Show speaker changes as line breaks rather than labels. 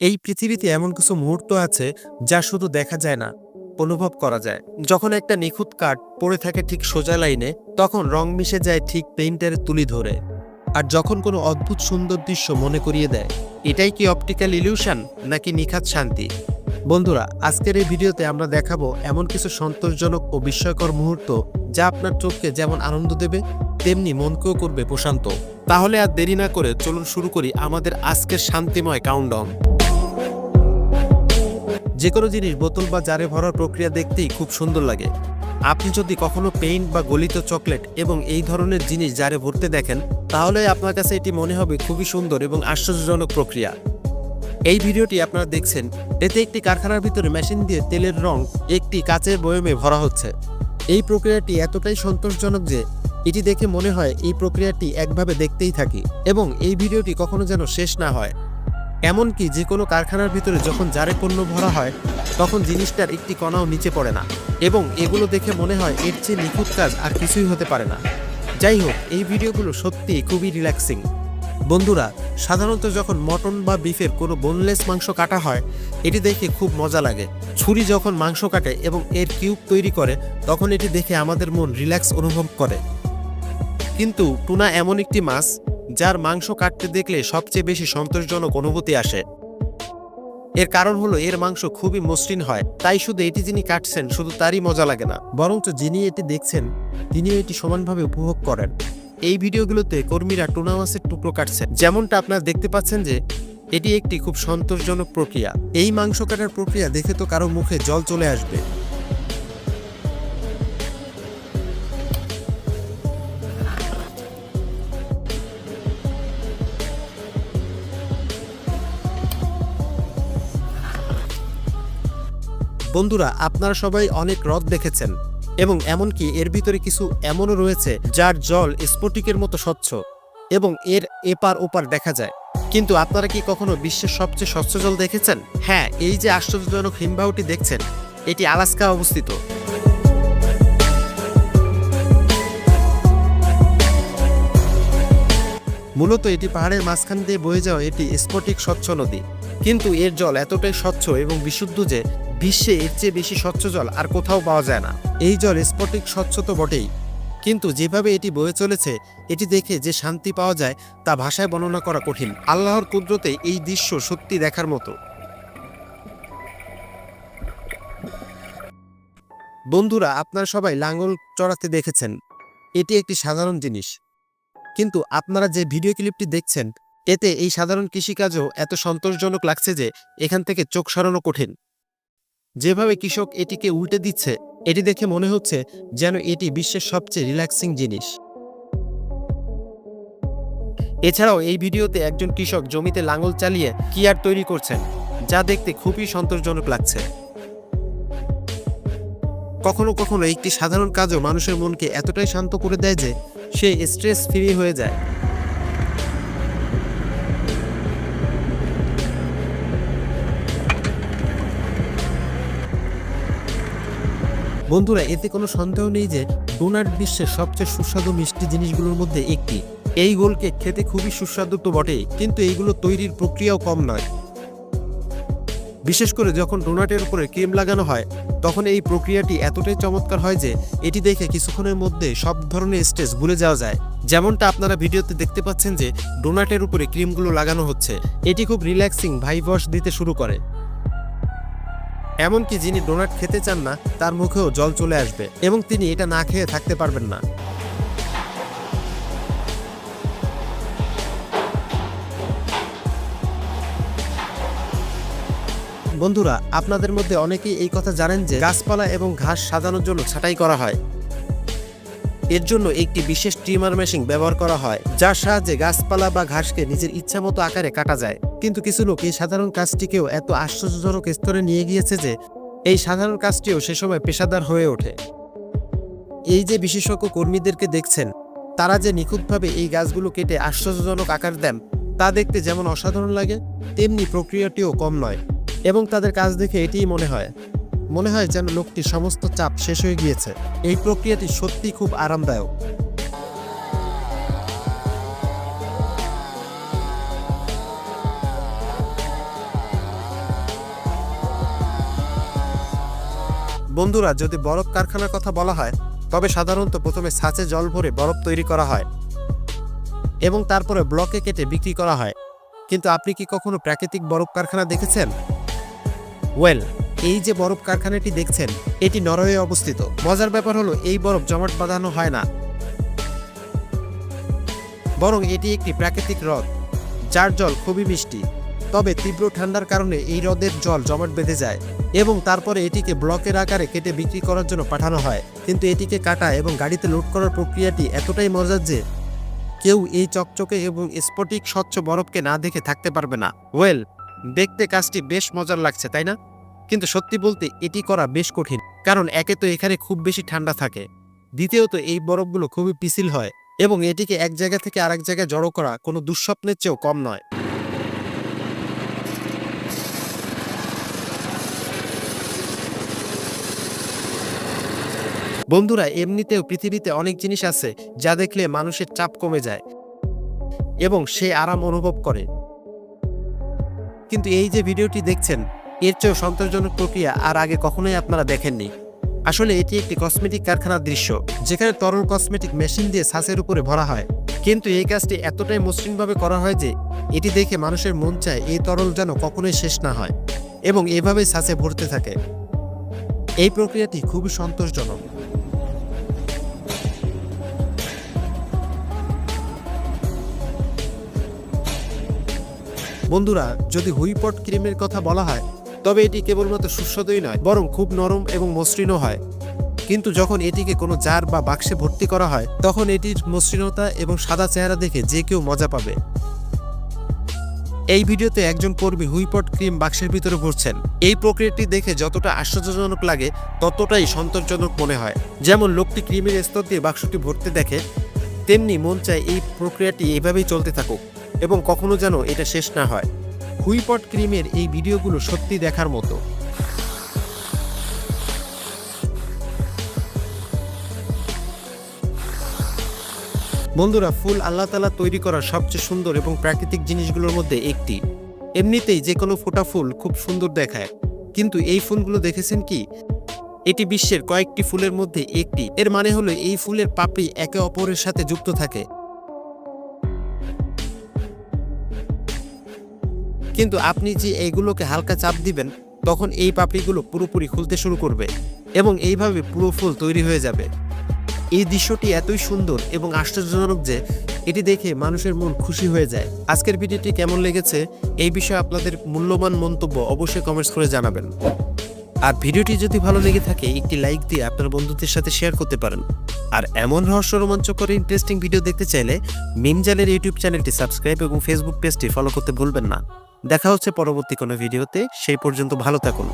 এই পৃথিবীতে এমন কিছু মুহূর্ত আছে যা শুধু দেখা যায় না, অনুভব করা যায়। যখন একটা নিখুঁত কাঠ পড়ে থাকে ঠিক সোজা লাইনে, তখন রং মিশে যায় ঠিক পেইন্টের তুলি ধরে। আর যখন কোনো অদ্ভুত সুন্দর দৃশ্য মনে করিয়ে দেয়, এটাই কি অপটিক্যাল ইলিউশন নাকি নিখাত শান্তি? বন্ধুরা, আজকের এই ভিডিওতে আমরা দেখাবো এমন কিছু সন্তোষজনক ও বিস্ময়কর মুহূর্ত যা আপনার চোখকে যেমন আনন্দ দেবে, তেমনি মনকেও করবে প্রশান্ত। তাহলে আর দেরি না করে চলুন শুরু করি আমাদের আজকের শান্তিময় কাউন্টডাউন যে কোনো জিনিস বোতল বা জারে ভরার প্রক্রিয়া দেখতেই খুব সুন্দর লাগে। আপনি যদি কখনো পেইন্ট বা গলিত চকলেট এবং এই ধরনের জিনিস জারে ভরতে দেখেন, তাহলে আপনার কাছে এটি মনে হবে খুবই সুন্দর এবং আশ্চর্যজনক প্রক্রিয়া। এই ভিডিওটি আপনারা দেখছেন, এতে একটি কারখানার ভিতরে মেশিন দিয়ে তেলের রং একটি কাচের বয়মে ভরা হচ্ছে। এই প্রক্রিয়াটি এতটাই সন্তোষজনক যে, এটি দেখে মনে হয় এই প্রক্রিয়াটি একভাবে দেখতেই থাকি এবং এই ভিডিওটি কখনো যেন শেষ না হয়। এমনকি যে কোনো কারখানার ভিতরে যখন জারে পণ্য ভরা হয়, তখন জিনিসটার একটি কণাও নিচে পড়ে না এবং এগুলো দেখে মনে হয় এর চেয়ে নিখুঁত কাজ আর কিছুই হতে পারে না। যাই হোক, এই ভিডিওগুলো সত্যিই খুবই রিল্যাক্সিং বন্ধুরা, সাধারণত যখন মটন বা বিফের কোনো বোনলেস মাংস কাটা হয়, এটি দেখে খুব মজা লাগে। ছুরি যখন মাংস কাটে এবং এর কিউব তৈরি করে, তখন এটি দেখে আমাদের মন রিল্যাক্স অনুভব করে। কিন্তু টুনা এমন একটি মাছ যার মাংস কাটতে দেখলে সবচেয়ে বেশি সন্তোষজনক অনুভূতি আসে। এর কারণ হলো এর মাংস খুবই মসৃণ হয়, তাই শুধু এটি যিনি কাটছেন, শুধু তারই মজা লাগে না। বরঞ্চ যিনি এটি দেখছেন, তিনিও এটি সমানভাবে উপভোগ করেন। এই ভিডিওগুলোতে কর্মীরা টুনা মাছের টুকরো কাটছেন। যেমনটা আপনারা দেখতে পাচ্ছেন যে, এটি একটি খুব সন্তোষজনক প্রক্রিয়া। এই মাংস কাটার প্রক্রিয়া দেখে তো কারও মুখে জল চলে আসবে। বন্ধুরা, আপনারা সবাই অনেক হ্রদ দেখেছেন এবং এমনকি এর ভিতরে কিছু এমনও রয়েছে যার জল স্ফটিকের মতো স্বচ্ছ এবং এর এপার ওপার দেখা যায়। কিন্তু আপনারা কি কখনো বিশ্বের সবচেয়ে স্বচ্ছ জল দেখেছেন? হ্যাঁ এই যে আশ্চর্যজনক হিমবাহটি দেখছেন, এটি আলাস্কা অবস্থিত। মূলত এটি পাহাড়ের মাঝখান দিয়ে বয়ে যাওয়া এটি স্ফটিক স্বচ্ছ নদী। কিন্তু এর জল এতটাই স্বচ্ছ এবং বিশুদ্ধ যে বিশ্বে এর চেয়ে বেশি স্বচ্ছ জল আর কোথাও পাওয়া যায় না। এই জল স্ফটিক স্বচ্ছ তো বটেই। কিন্তু যেভাবে এটি বয়ে চলেছে, এটি দেখে যে শান্তি পাওয়া যায়, তা ভাষায় বর্ণনা করা কঠিন। আল্লাহর কুদরতে এই দৃশ্য সত্যি দেখার মতো। বন্ধুরা, আপনারা সবাই লাঙ্গল চড়াতে দেখেছেন। এটি একটি সাধারণ জিনিস। কিন্তু আপনারা যে ভিডিও ক্লিপটি দেখছেন, এতে এই সাধারণ কৃষিকাজও এত সন্তোষজনক লাগছে যে এখান থেকে চোখ সরানো কঠিন। যেভাবে কৃষক এটিকে উল্টে দিচ্ছে, এটি দেখে মনে হচ্ছে যেন এটি বিশ্বের সবচেয়ে রিল্যাক্সিং জিনিস। এছাড়াও এই ভিডিওতে একজন কৃষক জমিতে লাঙল চালিয়ে কি আর তৈরি করছেন, যা দেখতে খুবই সন্তোষজনক লাগছে। কখনো কখনো একটি সাধারণ কাজও মানুষের মনকে এতটাই শান্ত করে দেয় যে সে স্ট্রেস ফ্রি হয়ে যায়। বন্ধুরা, এতে কোনো সন্দেহ নেই যে ডোনাট বিশ্বের সবচেয়ে সুস্বাদু মিষ্টি জিনিসগুলোর মধ্যে একটি। এই গোলকে খেতে খুবই সুস্বাদু তো বটেই কিন্তু এইগুলো তৈরির প্রক্রিয়াও কম নয়। বিশেষ করে যখন ডোনাটের উপরে ক্রিম লাগানো হয়, তখন এই প্রক্রিয়াটি এতটাই চমৎকার হয় যে এটি দেখে কিছুক্ষণের মধ্যে সব ধরনের স্টেজ ভুলে যাওয়া যায়। যেমনটা আপনারা ভিডিওতে দেখতে পাচ্ছেন যে ডোনাটের উপরে ক্রিমগুলো লাগানো হচ্ছে। এটি খুব রিল্যাক্সিং ভাইবস দিতে শুরু করে। এমনকি যিনি ডোনাট খেতে চান না, তার মুখেও জল চলে আসবে এবং তিনি এটা না খেয়ে থাকতে পারবেন না। বন্ধুরা, আপনাদের মধ্যে অনেকেই এই কথা জানেন যে গাছপালা এবং ঘাস সাজানোর জন্য ছাঁটাই করা হয়। এর জন্য একটি বিশেষ ট্রিমার মেশিন ব্যবহার করা হয়, যার সাহায্যে গাছপালা বা ঘাসকে নিজের ইচ্ছা মতো আকারে কাটা যায়। কিন্তু কিছু লোক এই সাধারণ কাজটিকেও এত আশ্চর্যজনক স্তরে নিয়ে গিয়েছে যে এই সাধারণ কাজটিও সে সময় পেশাদার হয়ে ওঠে। এই যে বিশেষজ্ঞ কর্মীদেরকে দেখছেন, তারা যে নিখুঁতভাবে এই গাছগুলো কেটে আশ্চর্যজনক আকার দেন, তা দেখতে যেমন অসাধারণ লাগে, তেমনি প্রক্রিয়াটিও কম নয় এবং তাদের কাজ দেখে এটিই মনে হয়। মনে হয় যেন লোকটির সমস্ত চাপ শেষ হয়ে গিয়েছে। এই প্রক্রিয়াটি সত্যি খুব আরামদায়ক। বন্ধুরা, যদি বরফ কারখানার কথা বলা হয়, তবে সাধারণত প্রথমে ছাঁচে জল ভরে বরফ তৈরি করা হয় এবং তারপরে ব্লকে কেটে বিক্রি করা হয়। কিন্তু আপনি কি কখনো প্রাকৃতিক বরফ কারখানা দেখেছেন? ওয়েল, এই যে বরফ কারখানাটি দেখছেন, এটি নরওয়ে অবস্থিত। মজার ব্যাপার হলো, এই বরফ জমাট বাঁধানো হয় না। বরং এটি একটি প্রাকৃতিক হ্রদ, যার জল খুবই মিষ্টি। তবে তীব্র ঠান্ডার কারণে এই হ্রদের জল জমাট বেঁধে যায় এবং তারপরে এটিকে ব্লকের আকারে কেটে বিক্রি করার জন্য পাঠানো হয়। কিন্তু এটিকে কাটা এবং গাড়িতে লোড করার প্রক্রিয়াটি এতটাই মজার যে কেউ এই চকচকে এবং স্ফটিক স্বচ্ছ বরফকে না দেখে থাকতে পারবে না। ওয়েল, দেখতে কাজটি বেশ মজার লাগছে, তাই না? কিন্তু সত্যি বলতে এটি করা বেশ কঠিন, কারণ একে তো এখানে খুব বেশি ঠান্ডা থাকে। দ্বিতীয়ত, এই বরফগুলো খুবই পিছিল হয় এবং এটিকে এক জায়গা থেকে আরেক জায়গায় জড়ো করা কোনো দুঃস্বপ্নের চেয়েও কম নয়। বন্ধুরা, এমনিতেও পৃথিবীতে অনেক জিনিস আছে যা দেখলে মানুষের চাপ কমে যায় এবং সে আরাম অনুভব করে। কিন্তু এই যে ভিডিওটি দেখছেন, এর চেয়েও সন্তোষজনক প্রক্রিয়া আর আগে কখনোই আপনারা দেখেননি। আসলে এটি একটি কসমেটিক কারখানার দৃশ্য, যেখানে তরল কসমেটিক মেশিন দিয়ে ছাঁচের উপরে ভরা হয়। কিন্তু এই কাজটি এতটাই মসৃণভাবে করা হয় যে, এটি দেখে মানুষের মন চায় এই তরল যেন কখনোই শেষ না হয় এবং এভাবেই ছাঁচে ভরতে থাকে। এই প্রক্রিয়াটি খুবই সন্তোষজনক। বন্ধুরা, যদি হুইপট ক্রিমের কথা বলা হয়, তবে এটি কেবলমাত্র সুস্বাদুই নয়, বরং খুব নরম এবং মসৃণও হয়। কিন্তু যখন এটিকে কোনো জার বা বাক্সে ভর্তি করা হয়, তখন এটির মসৃণতা এবং সাদা চেহারা দেখে যে কেউ মজা পাবে। এই ভিডিওতে একজন কর্মী হুইপট ক্রিম বাক্সের ভিতরে ভরছেন। এই প্রক্রিয়াটি দেখে যতটা আশ্চর্যজনক লাগে, ততটাই সন্তোষজনক মনে হয়। যেমন লোকটি ক্রিমের স্তর দিয়ে বাক্সটি ভরতে দেখে, তেমনি মন চায় এই প্রক্রিয়াটি এভাবেই চলতে থাকুক। এবং কখনো যেন এটা শেষ না হয়। হুইপট ক্রিমের এই ভিডিওগুলো সত্যি দেখার মতো। বন্ধুরা, ফুল আল্লাহ তালা তৈরি করা সবচেয়ে সুন্দর এবং প্রাকৃতিক জিনিসগুলোর মধ্যে একটি। এমনিতেই যে কোনো ফোটা ফুল খুব সুন্দর দেখায়। কিন্তু এই ফুলগুলো দেখেছেন কি? এটি বিশ্বের কয়েকটি ফুলের মধ্যে একটি। এর মানে হলো এই ফুলের পাপড়ি একে অপরের সাথে যুক্ত থাকে। কিন্তু আপনি যে এইগুলোকে হালকা চাপ দিবেন, তখন এই পাপড়িগুলো পুরোপুরি খুলতে শুরু করবে এবং এইভাবে পুরো ফুল তৈরি হয়ে যাবে। এই দৃশ্যটি এতই সুন্দর এবং আশ্চর্যজনক যে এটি দেখে মানুষের মন খুশি হয়ে যায়। আজকের ভিডিওটি কেমন লেগেছে এই বিষয়ে আপনাদের মূল্যবান মন্তব্য অবশ্যই কমেন্টস করে জানাবেন। আর ভিডিওটি যদি ভালো লেগে থাকে, একটি লাইক দিয়ে আপনার বন্ধুদের সাথে শেয়ার করতে পারেন। আর এমন রহস্য রোমাঞ্চকর ইন্টারেস্টিং ভিডিও দেখতে চাইলে মিমজালের ইউটিউব চ্যানেলটি সাবস্ক্রাইব এবং ফেসবুক পেজটি ফলো করতে ভুলবেন না। দেখা হচ্ছে পরবর্তী কোনো ভিডিওতে সেই পর্যন্ত ভালো থাকুন।